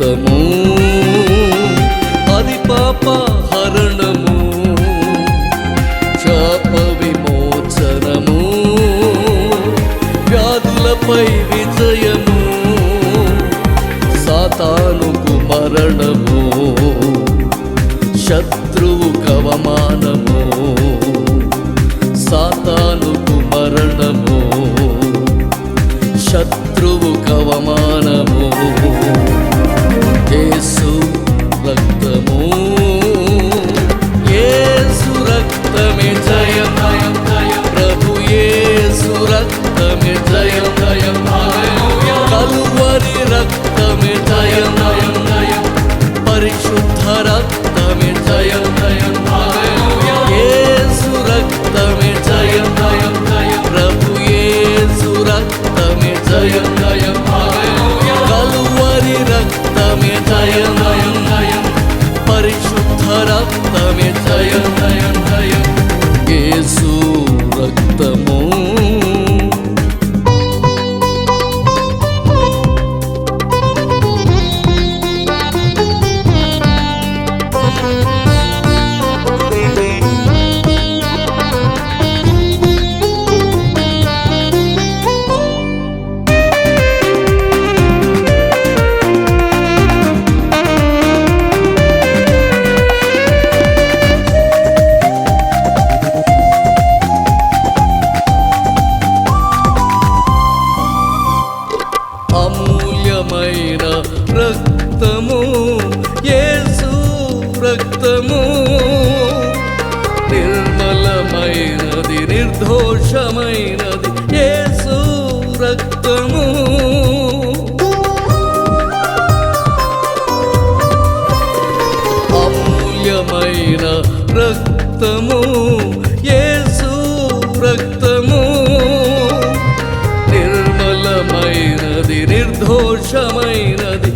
అమృతము అది పాప హరణము శాప విమోచనము వ్యాధులపై విజయము సాతానుకు మరణము. వారి రక్తమే జయం జయం జయం. పరిశుద్ధ రక్తమే జయం జయం యేసు రక్తమే జయం జయం జయం. ప్రభు యేసు రక్తమే జయం జయం కలువరి రక్తమే జయం జయం జయం. పరిశుద్ధ రక్తమే జయం జయం జయం. యేసు రక్తము రక్తము అమూల్యమైన రక్తము యేసు రక్తము. నిర్మలమైనది నిర్దోషమైనది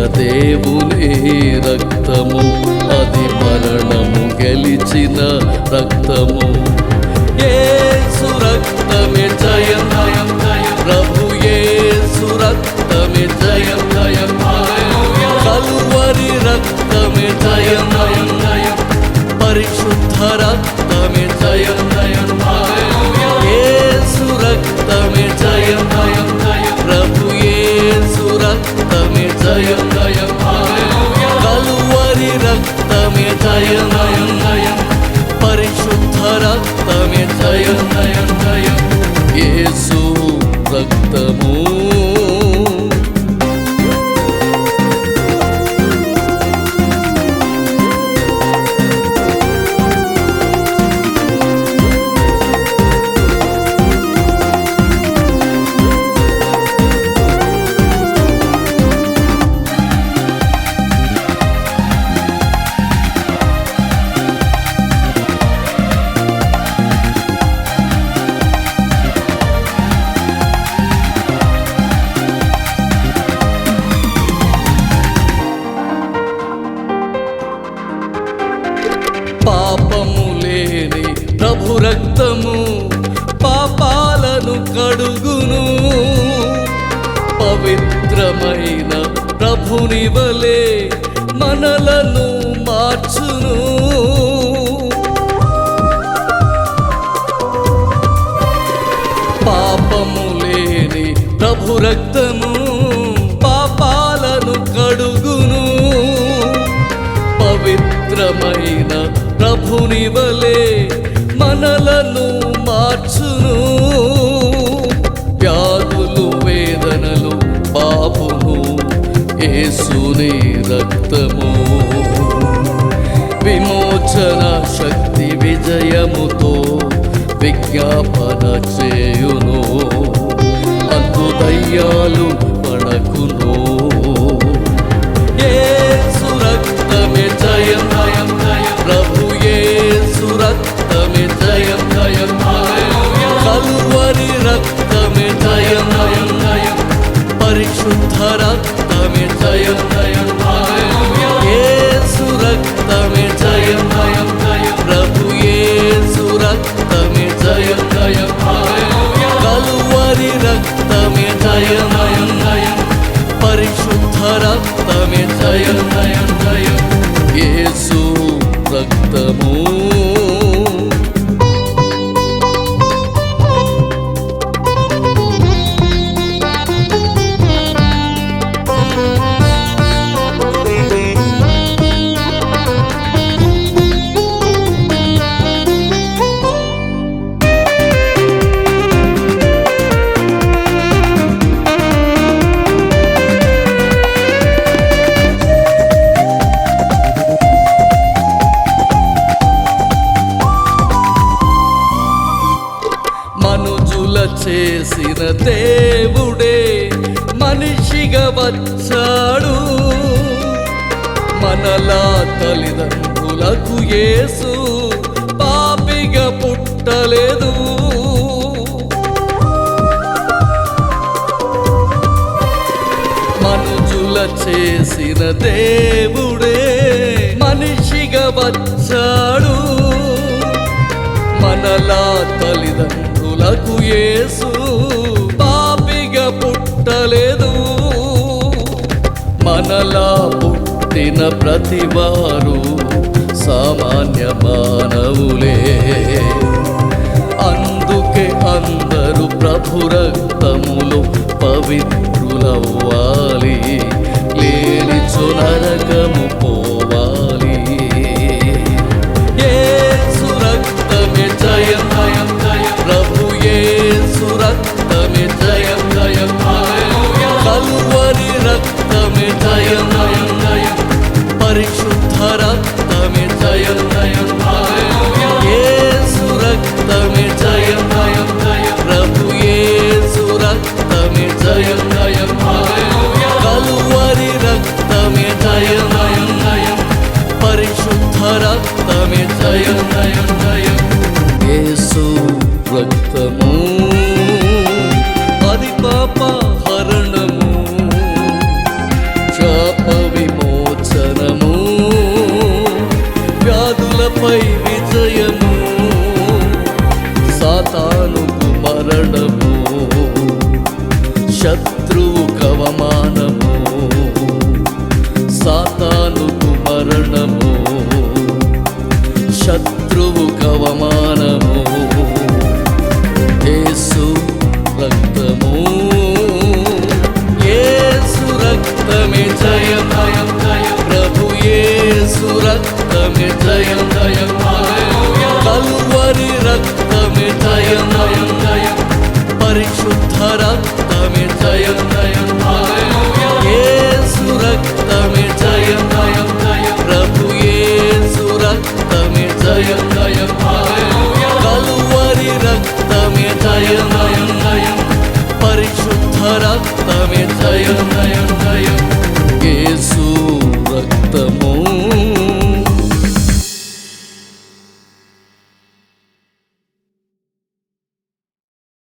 సత్యదేవుని రక్తము అది మరణము గెలిచిన రక్తము. యేసు రక్తమే జయం జయం జయం ప్రభు యేసు రక్తమే జయం. జయం కలువరి రక్తమే జయం జయం జయం పరిశుద్ధ రక్తమే జయం. జయం జయం జయం. రక్తమే జయం జయం కలువరి రక్తమే జయం పవిత్రమైన ప్రభుని వలె మనలను మార్చును. పాపము లేని ప్రభు రక్తము పాపాలను కడుగును. పవిత్రమైన ప్రభుని వలె మనలను మార్చును. యేసుని రక్తము. విమోచన శక్తి విజయముతో విజ్ఞాపన చేయును. అంతు దయ్యాలు మనలా తల్లిదండ్రులకు ఏసు పాపిగా పుట్టలేదు. మనుజుల చేసిన దేవుడే మనిషిగా వచ్చాడు. మనలా తల్లిదండ్రులకు ఏసు పుట్టిన ప్రతివారు సామాన్య మానవులే. దయం దయం కలువరి రక్తమే దయం దయం దయం పరిశుద్ధ రక్తమే దయం దయం దయం యేసు రక్తము అది పాప హరణము శాప విమోచనము. వ్యాధులపై